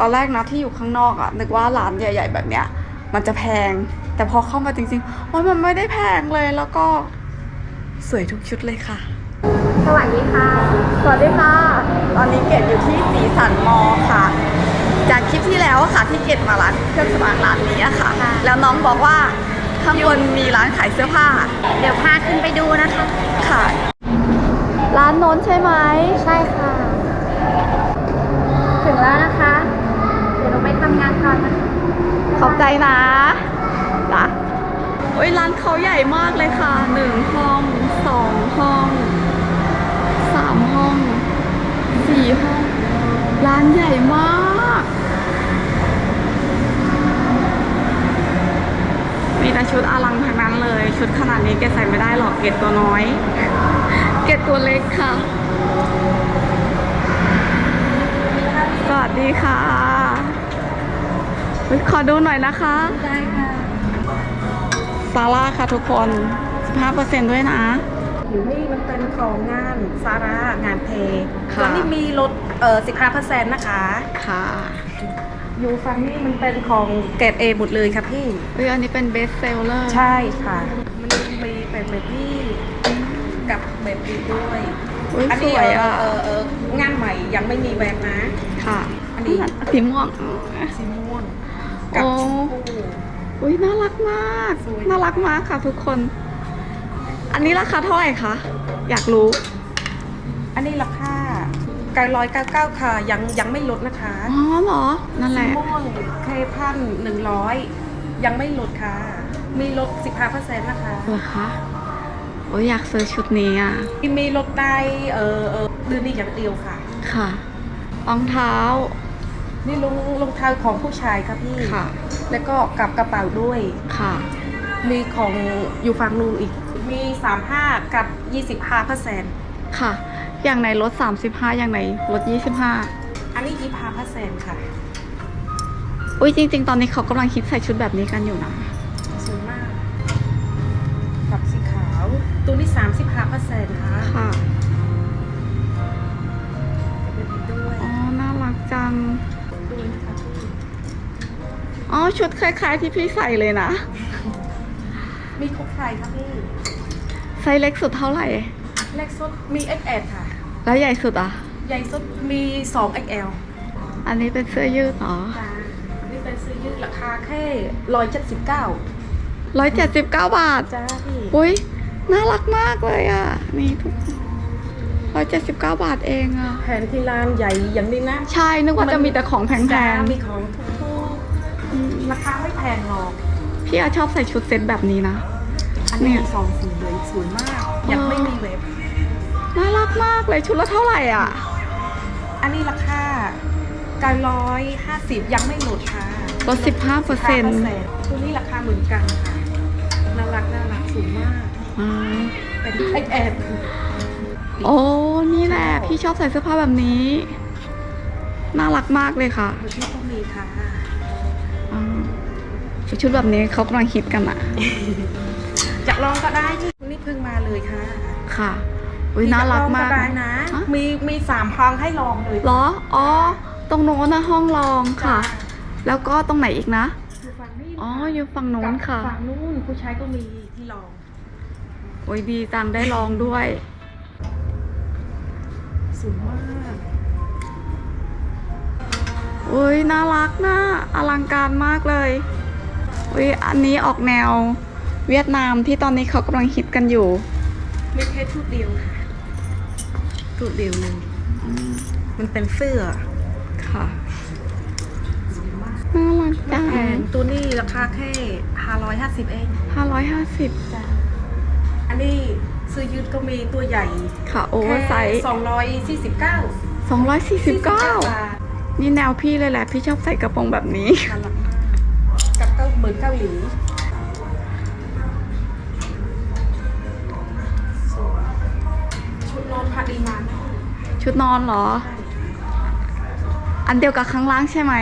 ตอนแรกนะที่อยู่ข้างนอกอะนึกว่าร้านใหญ่ ๆ แบบเนี้ย มันจะแพง แต่พอเข้ามาจริงๆโอ้ยมันไม่ได้แพงเลยแล้วก็สวยทุกชุดเลยค่ะ สวัสดีค่ะ สวัสดีค่ะ ตอนนี้เกดอยู่ที่สีสันมอค่ะ จากคลิปที่แล้วอะค่ะที่เกดมาร้านเครื่องสำอางร้านนี้อะค่ะ ค่ะ แล้วน้องบอกว่าข้างบนมีร้านขายเสื้อผ้าเดี๋ยวพาขึ้นไปดูนะคะ ค่ะ ร้านโน้นใช่ไหม ใช่ค่ะ ถึงแล้วนะคะ ขอบใจนะจ้ะโอ้ยร้านเขาใหญ่มากเลยค่ะหนึ่งห้องสองห้องสามห้องสี่ห้อง ร้านใหญ่มากมีแต่ชุดอลังทั้งนั้นเลย ชุดขนาดนี้เกดใส่ไม่ได้หรอกเกดตัวน้อย เกดตัวเล็กค่ะ สวัสดีค่ะ ขอดูหน่อยนะคะ ได้ค่ะซาร่าค่ะทุกคน 15%ด้วยนะอยู่นี่มันเป็นของงานซาร่างานเทค่ะตัวนี้มีลดเอ่อ15%นะคะ ค่ะ อยู่ฝั่งนี้มันเป็นของเกรดเอหมดเลยค่ะพี่ เฮ้ยอันนี้เป็นเบสเซลเลอร์ใช่ค่ะ มันมีเป็นแบบนี้กับแบบนี้ด้วย อุ้ยอันสนี้วยเออะ อเออเอองานใหม่ยังไม่มีแบบนะ ค่ะอันนี้ สีม่วง สีม่วง กับโอ้ชมพูอุ้ยน่ารักมากสวยน่ารักมากค่ะทุกคน อันนี้ราคาเท่าไหร่คะ อยากรู้ อันนี้ราคาไกลร้อยเก้าเก้าค่ะ ยังยังไม่ลดนะคะอ๋อเหรอ นั่นแหสีละม่วงเคพันหนึ่งร้อยยังไม่ลดค่ะ มีลด15%นะคะเหรอคะโอ้ยอยากซื้อชุดนี้อะมีลดได้เออเออเดือนนี้อย่างเดียวค่ะ ค่ะรองเท้า นี่รองรองเท้าของผู้ชายครับพี่ ค่ะแล้วแล้วก็กับกระเป๋าด้วย ค่ะ มีของอยู่ฝั่งนู้นอีก มี 35 กับ 25เปอร์เซ็นต์ค่ะ อย่างไหนลด35 อย่างไหนลด25 อันนี้25เปอร์เซ็นต์ค่ะอุ้ยจริง ๆ ตอนนี้เขากำลังคิดใส่ชุดแบบนี้กันอยู่นะ สวยมาก กับสีขาว ตัวนี้35เปอร์เซ็นต์ ชุดคล้ายๆที่พี่ใส่เลยนะ มีครบใครครับพี่ไซส์เล็กสุดเท่าไหร่ เล็กสุดมี XL ค่ะ แล้วใหญ่สุดอะ ใหญ่สุดมี2 XL อันนี้เป็นเสื้อยืดเหรอจ้านี่เป็นซื้อยืดราคาแค่ร้อยเจ็ดสิบเก้า179บาท จ้าพี่อุ้ยน่ารักมากเลยอะ นี่ทุกคน179บาทเองอะ แผนที่ร้านใหญ่อย่างนี้นะ ใช่ นึกว่าจะมีแต่ของแพจ้างมีของถูกๆอืมๆ ราคาไม่แพงหรอกพี่อาชอบใส่ชุดเซ็ตแบบนี้นะ อันเนี่นี้ยมีสองสีเลยสวยมาก ยังไม่มีเว็บ น่ารักมากเลยชุดละเท่าไหร่อะ อันนี้ราคาการร้อยห้าสิบยังไม่หลดค่ะลด15เปอร์เซ็นต์ตัวนี้ราคาเหมือนกันค่ะน่ารักน่ารักสวยมากเป็น XL โอ้นี่แหละ พี่ชอบใส่เสื้อผ้าแบบนี้ น่ารักมากเลยค่ะตัวที่ก็มีค่ะอ่า ชุดแบบนี้เขากำลังฮิตกันอะจะลองก็ได้ที่นี่เพิ่งมาเลยค่ะ ค่ะอุ้ยน่ารักมากจะลองได้นะฮะมีมีสามห้องให้ลองเลยเหรอ อ๋อ ตรงโน้นนะห้องรองค่ะ แล้วก็ตรงไหนอีกนะอยู่ฝั่งนี้อ๋อ อยู่ฝั่งโน้นค่ะกับฝั่งนู้นผู้ชายก็มีที่ลอง โอ้ยดีจังได้ลองด้วย สวยมาก อุ้ยน่ารักนะอลังการมากเลยอุ้ยอันนี้ออกแนวเวียดนามที่ตอนนี้เขากำลังฮิตกันอยู่มีแค่ชุดเดียวค่ะชุดเดียวเลยมันเป็นเสื้อค่ะสวยมากน่ารักไม่จังแพงตัวนี้ราคาแค่ห้าร้อยห้าสิบเองห้าร้อยห้าสิบจ้ะอันนี้ซื้อยืดก็มีตัวใหญ่ ค่ะ โอเวอร์ไซส์สองร้อยสี่สิบเก้าสองร้อยสี่สิบเก้าบาท นี่แนวพี่เลยแหละ พี่ชอบใส่กระโปรงแบบนี้ น่ารักมากกับเกาเหมือนเกาหลีสวยชุดนอนพาดีมานชุดนอนเหรอ อันเดียวกับข้างล่างใช่ไหม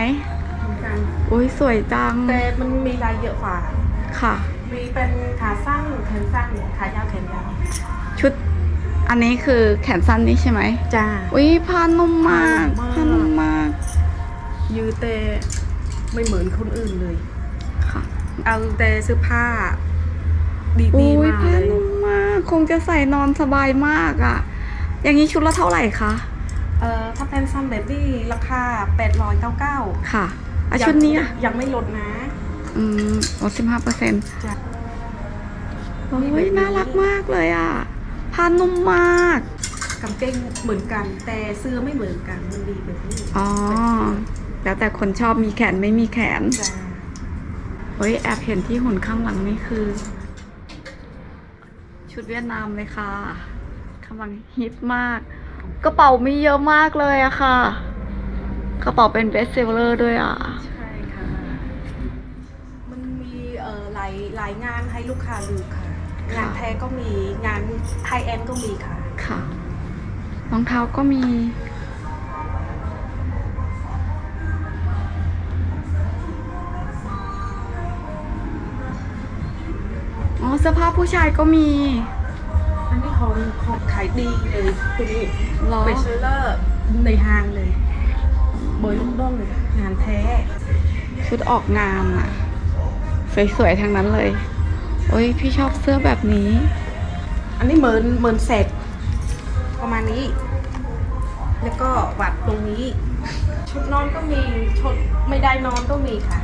เหมือนกันอุ้ยสวยจัง แต่มันมีลายเยอะกว่า ค่ะ มีเป็นขาสั้นแขนสั้นขายาวแขนยาวชุด อันนี้คือแขนสั้นนี่ใช่ไหม จ้า อุ้ยผ้านุ่มมากผ้าผ้านุ่นุ่มมมามากก ยืดแต่ไม่เหมือนคนอื่นเลย ค่ะเอาแต่เสื้อผ้า ดีอุ้ดียมากผ้าเลยนุ่มมาก คงจะใส่นอนสบายมากอะ่ะ อย่างนี้ชุดละเท่าไหร่คะ เอ่อถ้าเป็นซัมเบบี้ราคา 899ค่ะอะชุดนี้อะยังไม่ลดนะอืมลดสิบห้าเปอร์เซ็นต์จ้ะโอ้ยน่ารักมากเลยอะ ผ้านุ่มมาก กางเกงเหมือนกัน แต่เสื้อไม่เหมือนกันมันดีแบบนี้อ๋อ แล้วแต่คนชอบมีแขนไม่มีแขนจ้าเฮ้ยแอบเห็นที่หุ่นข้างหลังนี่คือ ชุดเวียดนามเลยค่ะกำลังฮิตมาก กระเป๋ามีเยอะมากเลยอะค่ะ กระเป๋าเป็นเบสเซลเลอร์ด้วยอะใช่ค่ะ มันมีเอ่อหลายหลายงานให้ลูกค้าดูค่ะ งานแท้ก็มีงานไฮแอนก็มีค่ะ ค่ะรองเท้าก็มี สื้อผ้าผู้ชายก็มี อันนี้ของของขายดีเลยตัวนี้เหรอไปเชลเลอร์ในห้างเลยเบอร์ลูกด้งเลยงานแท้ ชุดออกงานอะสวยๆทั้งนั้นเลย โอ้ยพี่ชอบเสื้อแบบนี้ อันนี้เหมือนเหมือนเสร็จประมาณนี้ แล้วก็วัดตรงนี้ ชุดนอนก็มีชุดไม่ได้นอนก็มีค่ะ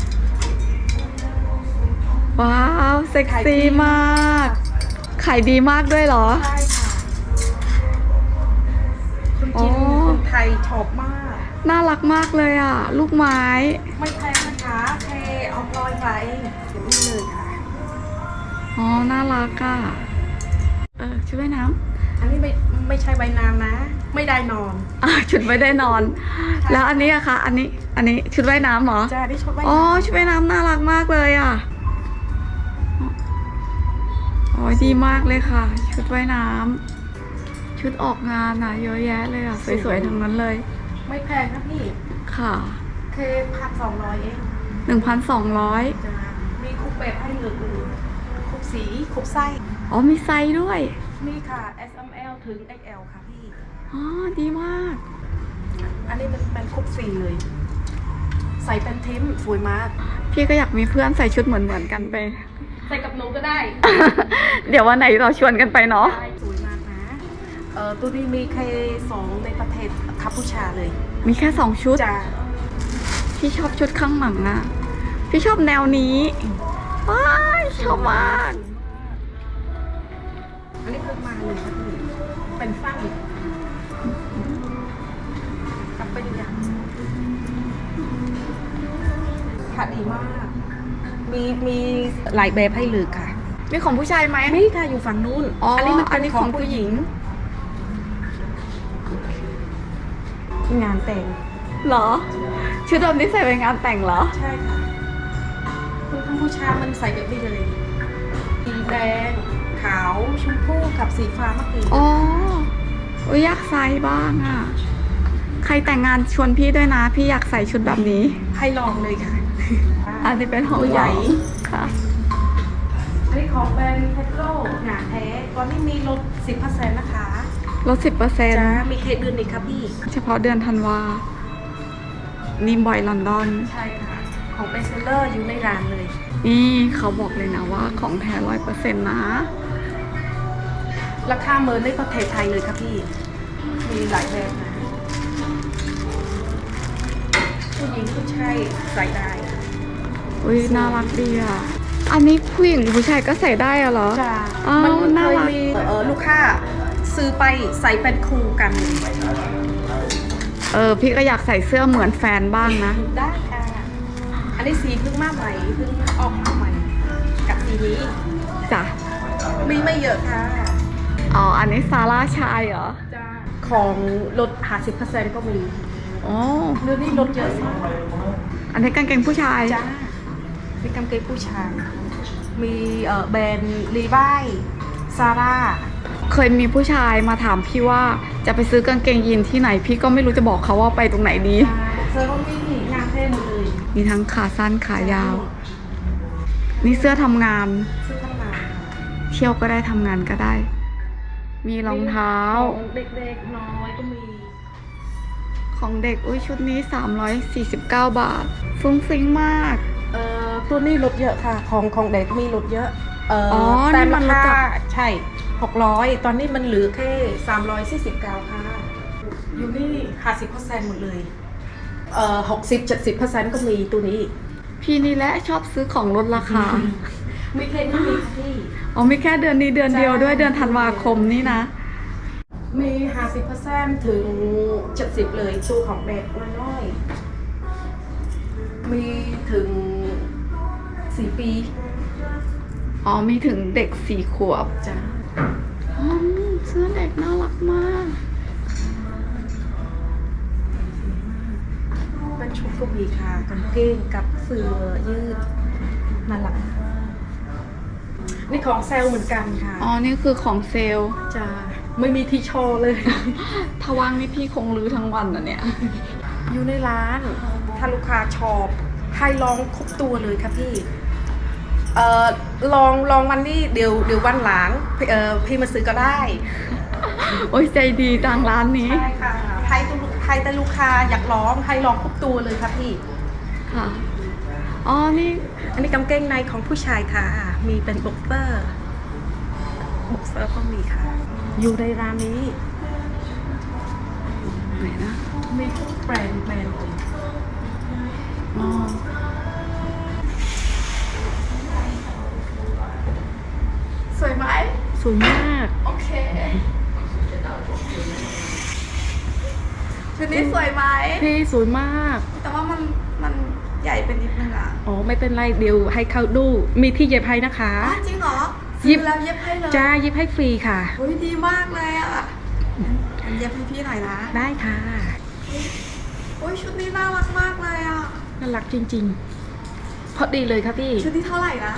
ว้าว เซ็กขายดีซี่มาก ขายดีมากด้วยเหรอ ใช่ค่ะคนจีนอ๋อ คนไทยชอบมาก น่ารักมากเลยอะ ลูกไม้ ไม่แพงนะคะแค่ออกร้อยไว้เดี๋ยวนี้เลยค่ะ อ๋อ น่ารักอะ เออชุดว่ายน้อันนี้ไม่ไม่ใช่ใบนามนะ ไม่ได้นอนำอะชุดไม่ได้นอน แล้วอันนี้อะคะ อันนี้ อันนี้ชุดว่ายน้ำเหรอจะได้ชุดใบอ๋อ นามชุดว่ายน้ำน่ารักมากเลยอะ อ๋อดีมากเลยค่ะ ชุดว่ายน้ำชุดออกงานอะเยอะแยะเลยอะ สวยๆทั้งนั้นเลย ไม่แพงนะพี่ ค่ะแค่พันสองร้อยเองหนึ่งพันสองร้อยจะมีคุกแบบให้เลือกเลยคุกสีคุกไส้ อ๋อมีไซส์ด้วย มีค่ะ S M L ถึง X L ค่ะพี่ อ๋อ ดีมาก อันนี้เป็นเป็นคุกสีเลย ใส่เป็นเทมสวยมาก พี่ก็อยากมีเพื่อนใส่ชุดเหมือนเหมือนๆกันไป ใส่กับหนูก็ได้ เดี๋ยววันไหนเราชวนกันไปเนาะ ได้สวยมากนะเอ่อตัวนี้มีแค่สองในประเทศกัมพูชาเลยมีแค่สองชุดจะพี่ชอบชุดข้างหลังอะพี่ชอบแนวนี้ว้ายชอบมาก อันนี้เพิ่งมาเลยค่ะพี่เป็นฟังกลับไปดูยังค่ะดีมาก มีมีหลายแบบให้เลือกค่ะ มีของผู้ชายไหมนี่ค่ะอยู่ฝั่งนู้นอ๋ออันนี้มันอัเป็นนนี้ขขอองงผู้ผู้หหญิญิง ง งานแต่งเหรอ ชุดแบบนี้ใส่ไปงานแต่งเหรอ ใช่ค่ะคุณกัมพูชามันใส่แบบนี้เลยสีแดงขาวชมพูกับสีฟ้าเมื่อกี้อ๋อโอ้ยอยากใส่บ้างอะใครแต่งงานชวนพี่ด้วยนะ พี่อยากใส่ชุดแบบนี้ ให้ลองเลยค่ะ อันนี้เป็นของตัวใหญ่เราค่ะ อันนี้ของแบรนด์เทสโลหนาแท้ตอนนี้มีลด10%นะคะลดสิบเปอร์เซ็นต์จ้ามีเครดิตนี่ครับพี่ เฉพาะเดือนธันวานิมบอยลอนดอน ใช่ค่ะ ของเบสเซลเลอร์อยู่ในร้านเลย นี่เขาบอกเลยนะว่าของแท้ร้อยเปอร์เซ็นต์นะ ราคาเมินในประเทศไทยเลยครับพี่ มีหลายแบบนะ ผู้หญิงผู้ชายใส่ได้ อุ้ยน่ารักดีอะ อันนี้ผู้หญิงหรือผู้ชายก็ใส่ได้อะเหรอ จ้าอ้าวมันน่าเคยรัก มีเออลูกค้าซื้อไปใส่เป็นคู่กัน เออพี่ก็อยากใส่เสื้อเหมือนแฟนบ้างนะ ได้ค่ะ อันนี้สีเพิ่งมาใหม่เพิ่งออกมาใหม่ กับสีนี้ จ้ะ มีไม่เยอะค่ะ อ๋อ อันนี้ซาร่าชายเหรอ จ้า ของลด50%ก็มีอ๋อ เรื่องนี้ลดเยอะสิอันนี้กางเกงผู้ชาย จ้า มีกางเกงผู้ชาย มีเอ่อแบรนด์ลีวายซาร่าเคยมีผู้ชายมาถามพี่ว่าจะไปซื้อกางเกงยีนที่ไหน พี่ก็ไม่รู้จะบอกเขาว่าไปตรงไหนดีเซอร์ก็มีงานเท่หมดเลยมีทั้งขาสั้นขายาว นี่เสื้อทำงานซื้อทั้งงานเที่ยวก็ได้ทำงานก็ได้ มีรองเท้าของเด็กๆน้อยก็มี ของเด็กอุ้ยชุดนี้ 349 บาท ฟุ้งฟิ้งมาก เอ่อ ตัวนี้ลดเยอะค่ะ ของของเด็กมีลดเยอะเอ่ออแต่นี่มันลดราจาคากใช่หกร้อยตอนนี้มันเหลือแค่สามร้อยสี่สิบเก้าค่ะ อยู่นี่ห้าสิบเปอร์เซ็นต์หมดเลยเอ่อหกสิบเจ็ดสิบเปอร์เซ็นต์ก็มีตัวนี้ พี่นี่แหละชอบซื้อของลดราคา ไม่แค่นี้มีค่ะพี่ อ๋อไม่แค่เดือนนี้เดือนเดียวด้วยใช่เดือนธันวาคมนี่นะ มีห้าสิบเปอร์เซ็นต์ถึงเจ็ดสิบเลยตัวของเด็กน้อยๆมีถึง สี่ปีอ๋อมีถึงเด็กสี่ขวบจ้ะอ๋อเสื้อเด็กน่ารักมากเป็นชุดก็มีค่ะกางเกงกับเสื้อยืดน่ารักนี่ของเซลล์เหมือนกันค่ะอ๋อนี่คือของเซลล์จะไม่มีที่โชว์เลย ถ้าว่างนี่พี่คงรื้อทั้งวันนะเนี่ย อยู่ในร้าน ถ้าลูกค้าชอบ ให้ลองครบตัวเลยค่ะพี่เอ่อลองลองวันนี้เดี๋ยวเดี๋ยววันหลังพี่เอ่อพี่มาซื้อก็ได้โอ้ยใจดีจังร้านนี้ ใช่ค่ะให้ตัวลูกให้แต่ลูกค้าอยากลองให้ลองครบตัวเลยค่ะพี่ ค่ะ อ๋อ นี่ อันนี้กางเกงในของผู้ชายค่ะ มีเป็นบ็อกเซอร์บ็อกเซอร์ก็มีค่ะ อยู่ในร้านนี้ ไหนนะ มีทุกแบรนด์แบรนด์ เลยอ๋อสวยไหมสวยมาก โอเคชุดนี้สวยไหมพี่สวยมาก แต่ว่ามันมันใหญ่ไปนิดนึงอะอ๋อไม่เป็นไรเดี๋ยวให้เขาดู มีที่เย็บให้นะคะอ๋อจริงเหรอยิยิบบแล้วเย็บให้เลยจ้าเย็บให้ฟรีค่ะโอ้ยดีมากเลยอะงั้นเย็บให้พี่หน่อยนะ ได้ค่ะโอ้ยชุดนี้น่ารักมากเลยอะน่า รักจริง ๆ พอดีเลยค่ะพี่ ชุดนี้เท่าไหร่นะ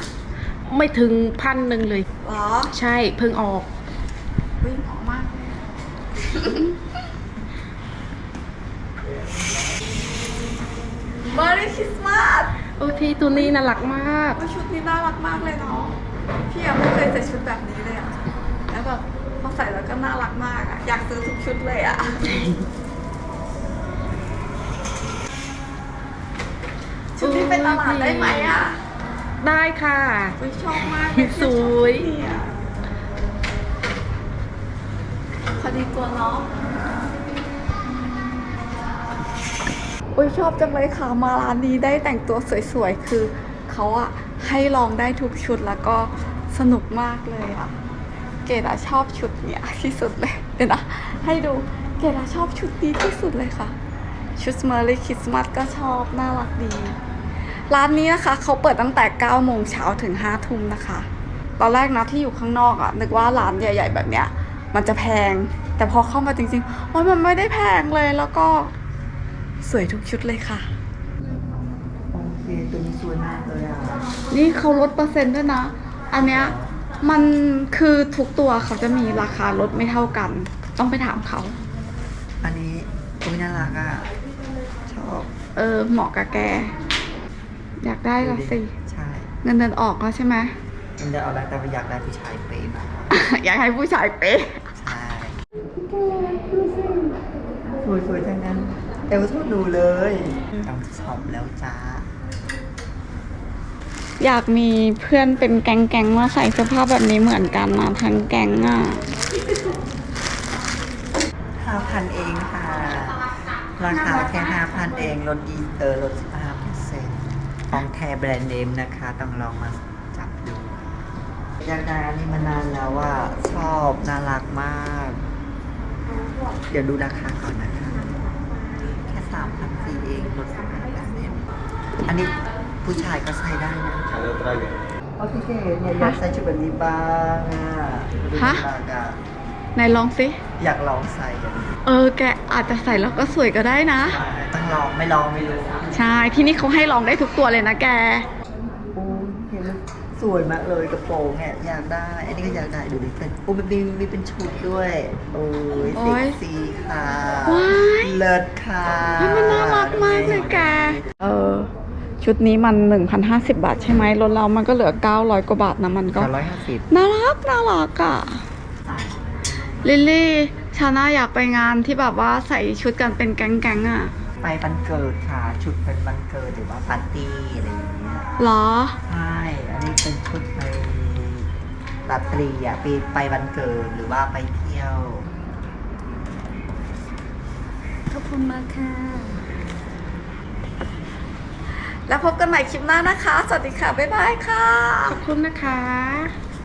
ไม่ถึงพันหนึ่งเลย หรอใช่เพิ่งออกเฮ้ยเหมาะมากเลยอะเมอรี่คริสต์มาสโอ้พี่ตัวนี้น่ารักมากว่าชุดนี้น่ารักมากเลยเนาะพี่ยังไม่เคยใส่ชุดแบบนี้เลยอะแล้วแบบพอใส่แล้วก็น่ารักมากอะอยากซื้อทุกชุดเลยอะ ชุดนี้เป็นตลาดได้ไหมอะได้ค่ะไม่ชอบมากเลยสวยชุดนี้อะพอดีตัวเนาะโอ้ยชอบจังเลยค่ะ มาร้านนี้ได้แต่งตัวสวยๆ คือเขาอะให้ลองได้ทุกชุดแล้วก็สนุกมากเลยอะเกดอะชอบชุดเนี้ยที่สุดเลยเดี๋ยวนะให้ดูเกดอะชอบชุดนี้ที่สุดเลยค่ะ ชุดเมอร์รี่คริสต์มาสก็ชอบน่ารักดี ร้านนี้นะคะเขาเปิดตั้งแต่9โมงเช้าถึง5ทุ่มนะคะ ตอนแรกนะที่อยู่ข้างนอกอะ่ะนึกว่าร้านใหญ่ ๆ แบบเนี้ยมันจะแพง แต่พอเข้ามาจริงๆโอ้ยมันไม่ได้แพงเลยแล้วก็สวยทุกชุดเลยค่ะ โอเคตัวนี้สวยมากเลยอะ นี่เขาลดเปอร์เซ็นต์ด้วยนะ อันเนี้ยมันคือทุกตัวเขาจะมีราคาลดไม่เท่ากัน ต้องไปถามเขา อันนี้ตัวน่ารักอะ ชอบ เออเหมาะกับแก อยากได้ละสิ ใช่เงินเดือนออกแล้วใช่ไหมมันจะเอาอะไรแต่ว่าอยากได้ผู้ชายเป๊ะมากกว่าอยากให้ผู้ชายเป๊ะใช่สวยๆทั้งนั้นเอลชอบดูเลยต้องชอบแล้วจ้า อยากมีเพื่อนเป็นแก๊งๆมาใส่เสื้อผ้าแบบนี้เหมือนกันนะทั้งแก๊งอะห้าพันเองค่ะ ราคาแค่ห้าพันเองลดดีเออลดสิบห้าเปอร์เซ็นต์ ของแท้แบรนด์เนมนะคะ ต้องลองมาจับดูอยากได้อันนี้มานานแล้วว่าชอบน่ารักมาก เดี๋ยวดูราคาก่อนนะคะ แค่สามพันสี่เองลดสิบห้าเปอร์เซ็นต์อันนี้ผู้ชายก็ใส่ได้นะโอเคเนี่ยอยากใส่ชุดแบบนี้บ้างอะดูฮะน่ารักอะ ไหนลองสิอยากลองใส่อะเออ แกอาจจะใส่แล้วก็สวยก็ได้นะ ต้องลองไม่ลองไม่รู้ใช่ ที่นี่เขาให้ลองได้ทุกตัวเลยนะแก โอ้เห็นแล้วสวยมากเลยกระโปรงเนี่ยอยากได้อันนี้ก็อยากได้ดูดิเป็นโอ้มันมีมีเป็นชุดด้วย โอ้ยโอ้เซ็ยกซี่ค่ะว้าย เลิศค่ะเฮ้ยมันน่ารักมากเลยแก เออ ชุดนี้มัน 1,050 บาทใช่ไหมลดเรามันก็เหลือ 900 กว่าบาทนะมันก็สามร้อยห้าสิบน่ารักน่ารักอะ ลิลลี่ฉชาน่าอยากไปงานที่แบบว่าใส่ชุดกันเป็นแก๊งๆอะ ไปวันเกิดค่ะ ชุดเป็นวันเกิดหรือว่าปาร์ตี้อะไรอย่างเงี้ยหรอ ใช่อันนี้เป็นชุดไปราตรีอะไปไปวันเกิดหรือว่าไปเที่ยว ขอบคุณมากค่ะ แล้วพบกันใหม่คลิปหน้านะคะ สวัสดีค่ะ บ๊ายบายค่ะ ขอบคุณนะคะ